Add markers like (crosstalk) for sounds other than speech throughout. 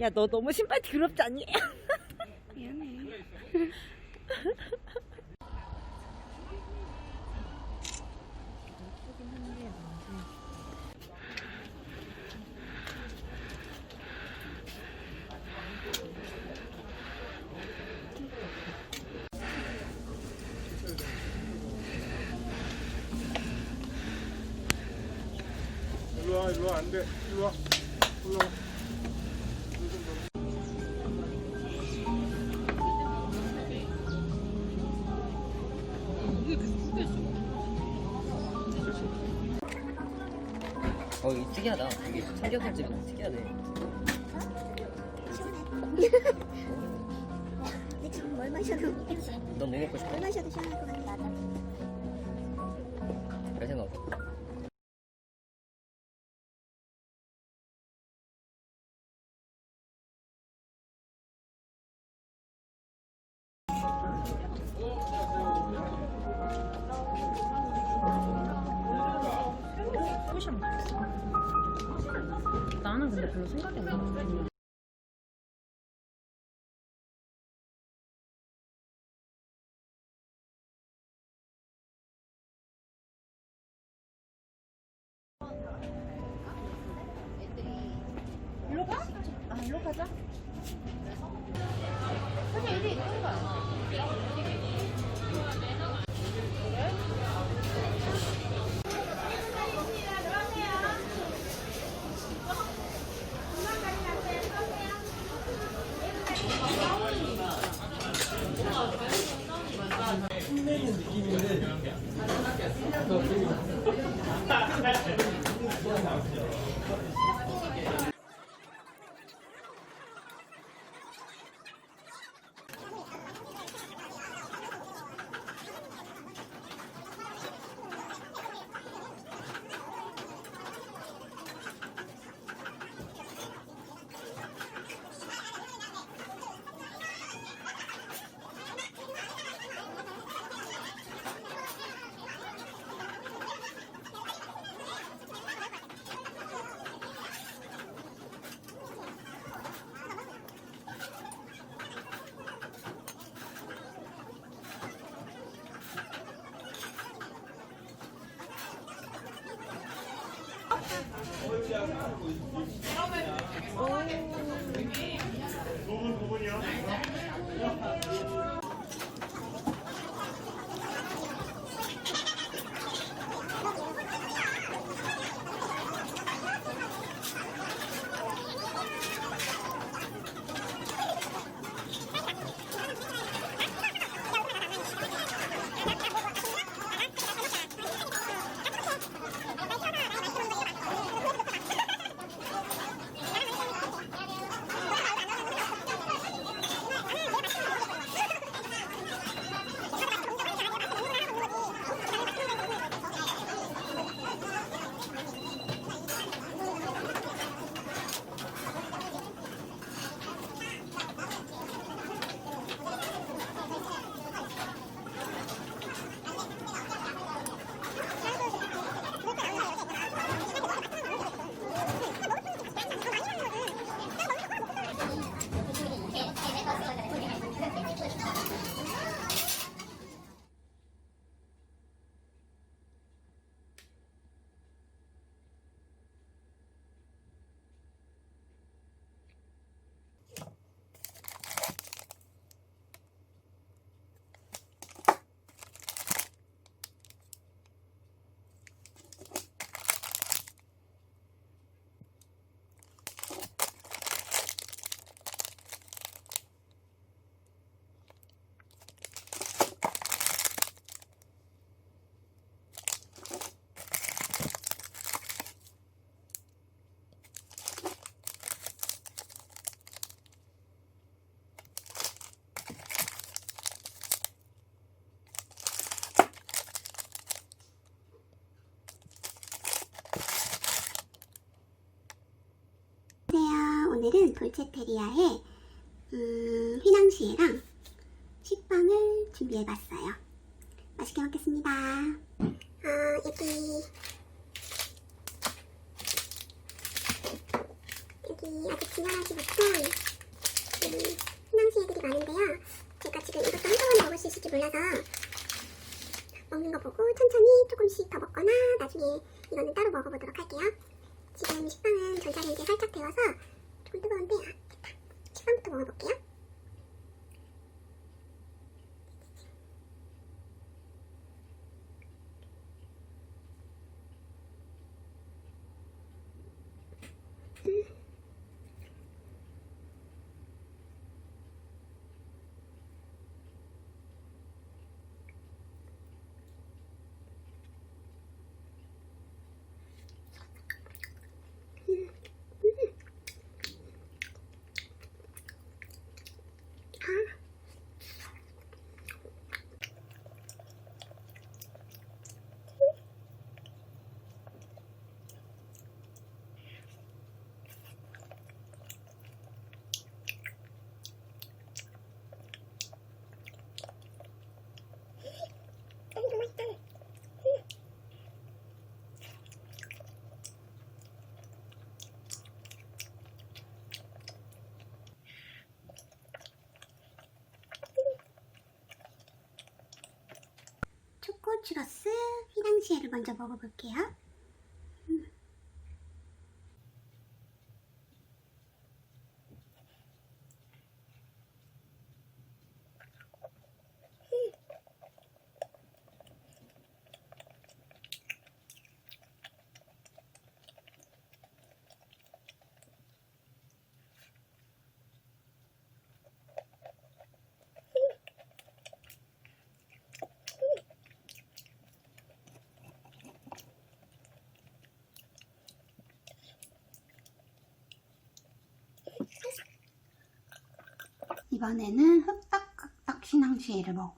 야 너 너무 신발 더럽지 않니? (laughs) 어 이거 특이하다 이게 삼겹살집은 특이하네 (laughs) 근데 지금 뭘 마셔도 넌 뭐 먹고 싶어? 뭘 마셔도 시원할 것 같아. 일로 가자. 선생님, 일로 가자. 안녕하세요. 오늘은 돌체테리아의 음, 휘낭시에랑 식빵을 준비해봤어요. 맛있게 먹겠습니다. 아, 여기 여기 아직 진열하지 못한 음, 희망시 애들이 많은데요. 제가 지금 이것도 한꺼번에 먹을 수 있을지 몰라서 먹는 거 보고 천천히 조금씩 더 먹거나 나중에 이거는 따로 먹어보도록 할게요. 지금 식빵은 전자레인지에 살짝 데워서 조금 뜨거운데 아, 됐다. 식빵부터 먹어볼게요. 너무 맛있다. 추러스 휘낭시에를 먼저 먹어볼게요. 이번에는 흑떡흑떡 휘낭시에를 먹어볼게요.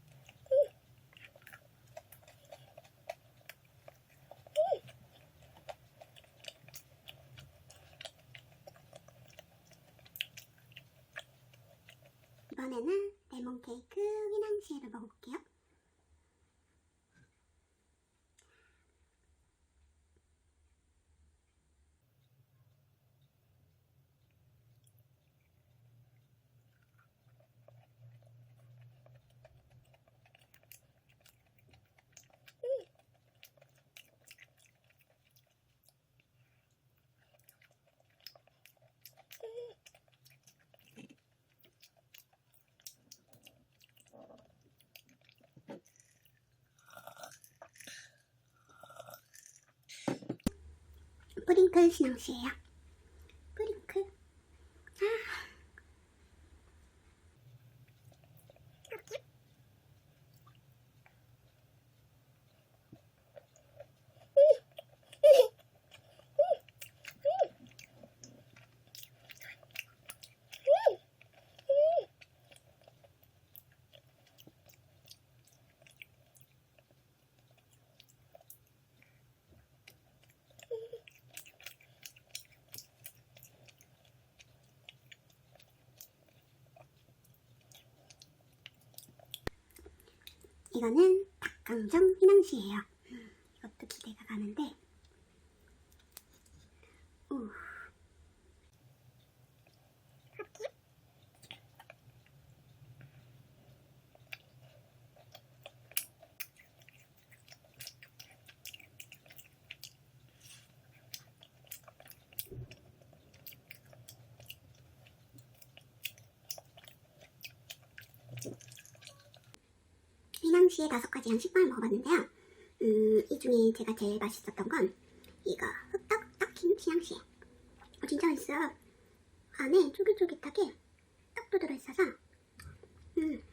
뿌링클 휘낭시에요. 뿌링클. 아. 이거는 닭강정 휘낭시에요. 동시에 다섯 가지 양식빵을 먹어봤는데요. 음, 이 중에 제가 제일 맛있었던 건 이거 흑떡흑떡 김치 양식. 어, 진짜 맛있어요. 안에 쫄깃쫄깃하게 떡도 들어있어서 음,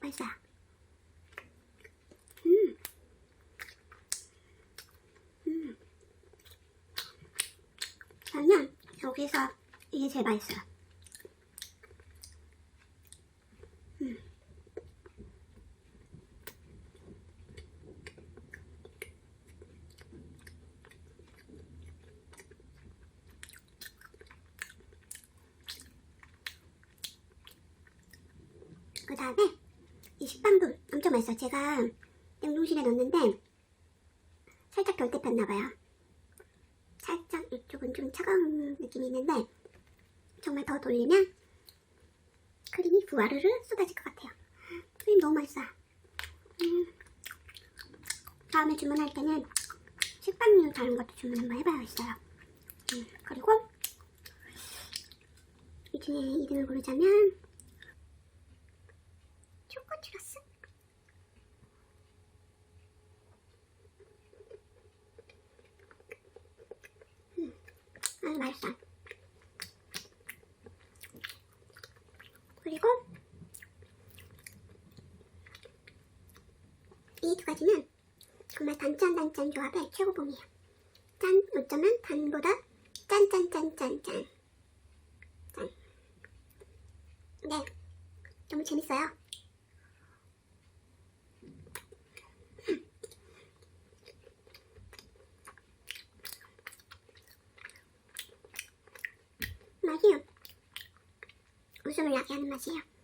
맛있어요. 음, 음. 그러면 여기서 이게 제일 맛있어요. 그 다음에 이 식빵도 엄청 맛있어요. 제가 냉동실에 넣었는데 살짝 덜 데폈나봐요. 살짝 이쪽은 좀 차가운 느낌이 있는데 정말 더 돌리면 크림이 부와르르 쏟아질 것 같아요. 크림 너무 맛있어요. 음. 다음에 주문할 때는 식빵류 다른 것도 주문 한번 해봐야겠어요. 음, 그리고 이 중에 2등을 고르자면 초코 추러스 아 맛있어. 그리고 이 두 가지는 정말 단짠단짠 조합의 최고봉이에요. 짠, 어쩌면 단보다 짠짠짠짠짠. 짠. 네, 너무 재밌어요. (laughs) 맛이 웃음을 나게 하는 맛이에요.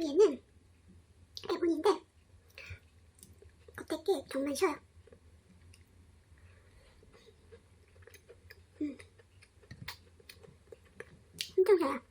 위에는 레몬인데 겉에 게 정말 쉬어요. 음. 엄청 쉬어요.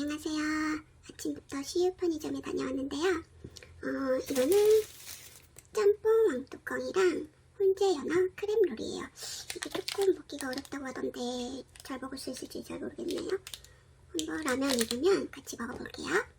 안녕하세요. 아침부터 CU 편의점에 다녀왔는데요. 어, 이거는 짬뽕 왕뚜껑이랑 훈제 연어 크림 롤이에요. 이게 조금 먹기가 어렵다고 하던데 잘 먹을 수 있을지 잘 모르겠네요. 한번 라면 익으면 같이 먹어볼게요.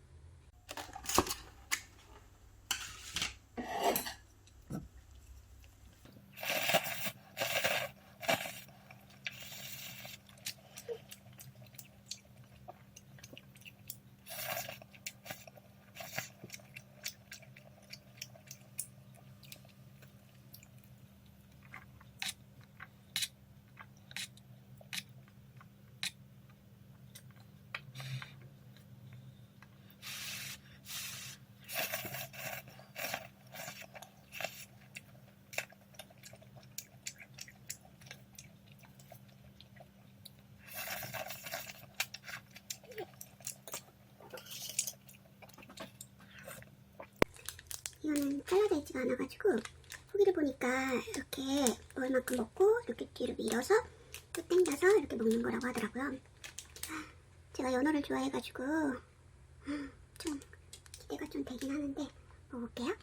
이거는 잘라져 있지가 않아가지고 후기를 보니까 이렇게 먹을 만큼 먹고 이렇게 뒤로 밀어서 또 당겨서 이렇게 먹는 거라고 하더라고요. 제가 연어를 좋아해가지고 좀 기대가 좀 되긴 하는데 먹어볼게요.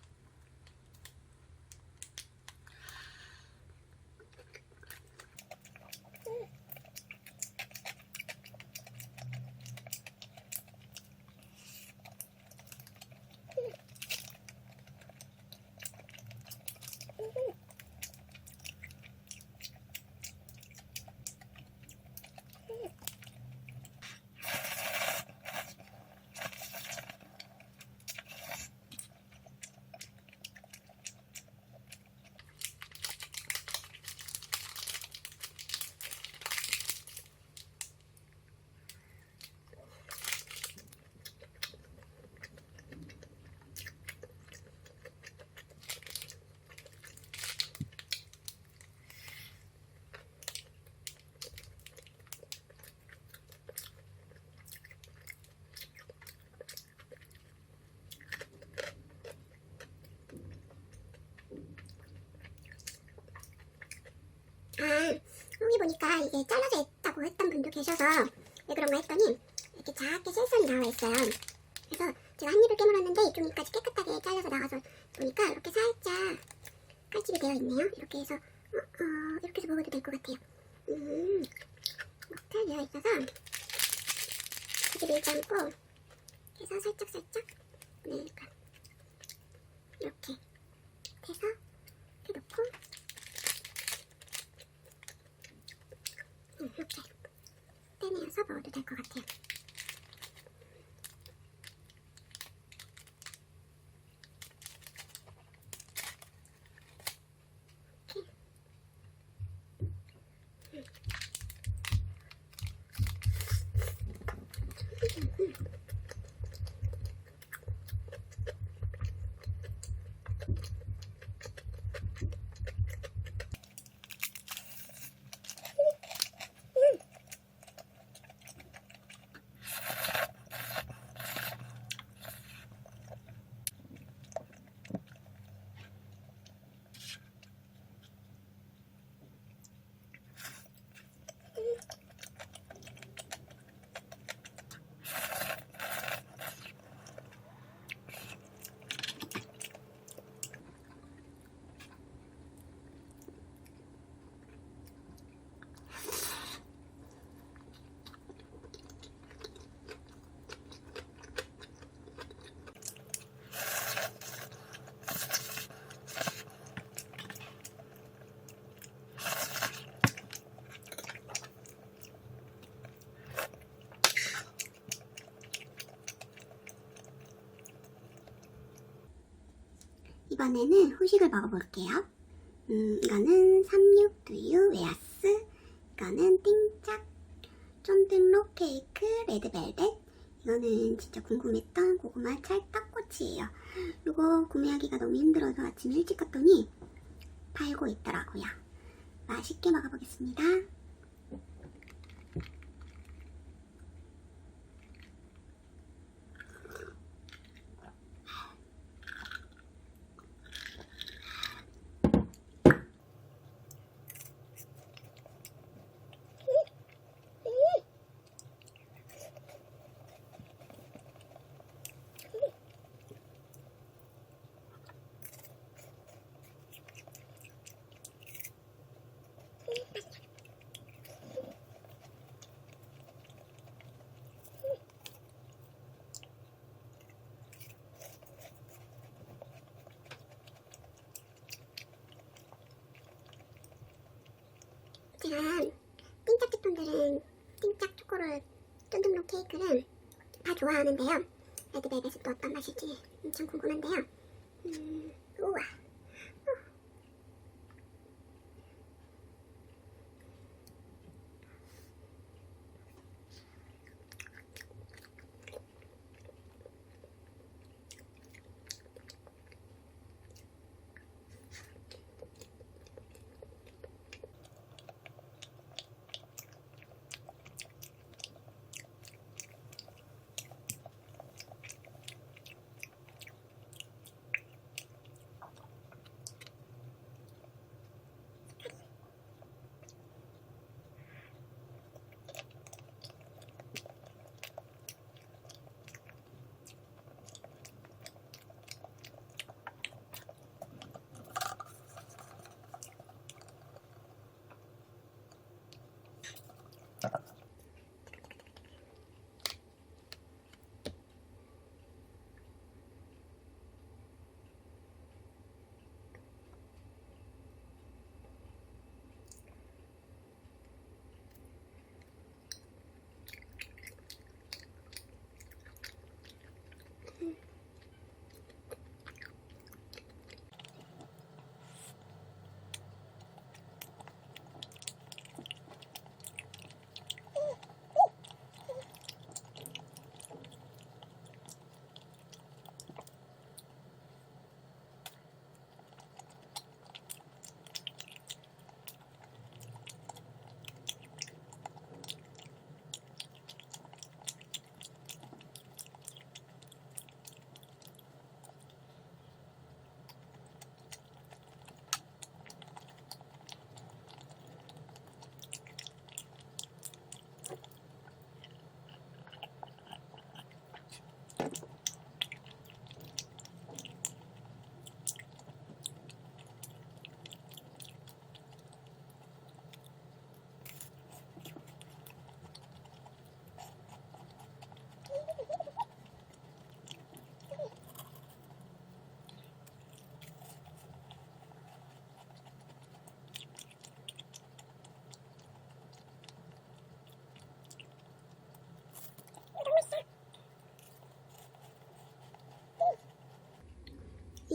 아, 여기 보니까 이게 잘라져 있다고 했던 분도 계셔서 왜 그런가 했더니 이렇게 작게 실선이 나와 있어요. 그래서 제가 한 입을 깨물었는데 이쪽까지 깨끗하게 잘려서 나가서 보니까 이렇게 살짝 칼집이 되어 있네요. 이렇게 해서 어, 어, 이렇게 해서 먹어도 될 것 같아요. 음, 잘 되어 있어서 이렇게 밀지 않고 해서 살짝 살짝 네, 이렇게 해서 이렇게 놓고 음, 이렇게 떼내서 먹어도 될 것 같아요. 이번에는 후식을 먹어볼게요. 음, 이거는 삼육두유 웨하스, 이거는 띵짝 쫀득로 케이크 레드벨벳, 이거는 진짜 궁금했던 고구마 찰떡꼬치예요. 이거 구매하기가 너무 힘들어서 아침 일찍 갔더니 팔고 있더라고요. 맛있게 먹어보겠습니다. 좋아하는데요. 레드벨벳은 또 어떤 맛일지 엄청 궁금한데요. 음, 우와.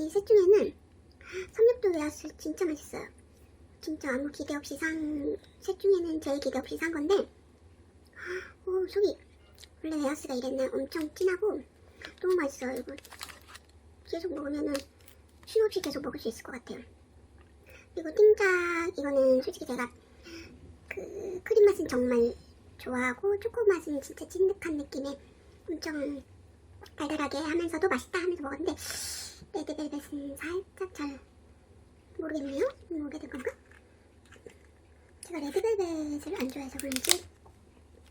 이 셋 중에는 삼육도 웨하스 진짜 맛있어요. 진짜 아무 기대 없이 산 셋 중에는 제일 기대 없이 산 건데 오 속이 원래 웨하스가 이랬나 엄청 진하고 너무 맛있어요. 이거 계속 먹으면은 쉼 없이 계속 먹을 수 있을 것 같아요. 그리고 띵짝 이거는 솔직히 제가 그 크림 맛은 정말 좋아하고 초코 맛은 진짜 찐득한 느낌의 엄청 달달하게 하면서도 맛있다 하면서 먹었는데 레드벨벳은 살짝 잘 모르겠네요. 모르게 된 건가? 제가 레드벨벳을 안 좋아해서 그런지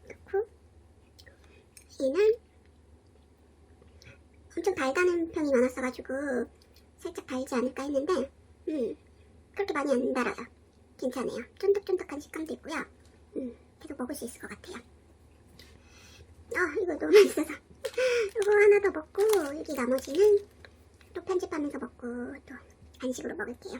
그렇고 얘는 엄청 달다는 평이 많았어가지고 살짝 달지 않을까 했는데 음 그렇게 많이 안 달아서 괜찮아요. 쫀득쫀득한 식감도 있고요. 음 계속 먹을 수 있을 것 같아요. 아 이거 너무 맛있어서 이거 하나 더 먹고 여기 나머지는 또 편집하면서 먹고 또 간식으로 먹을게요.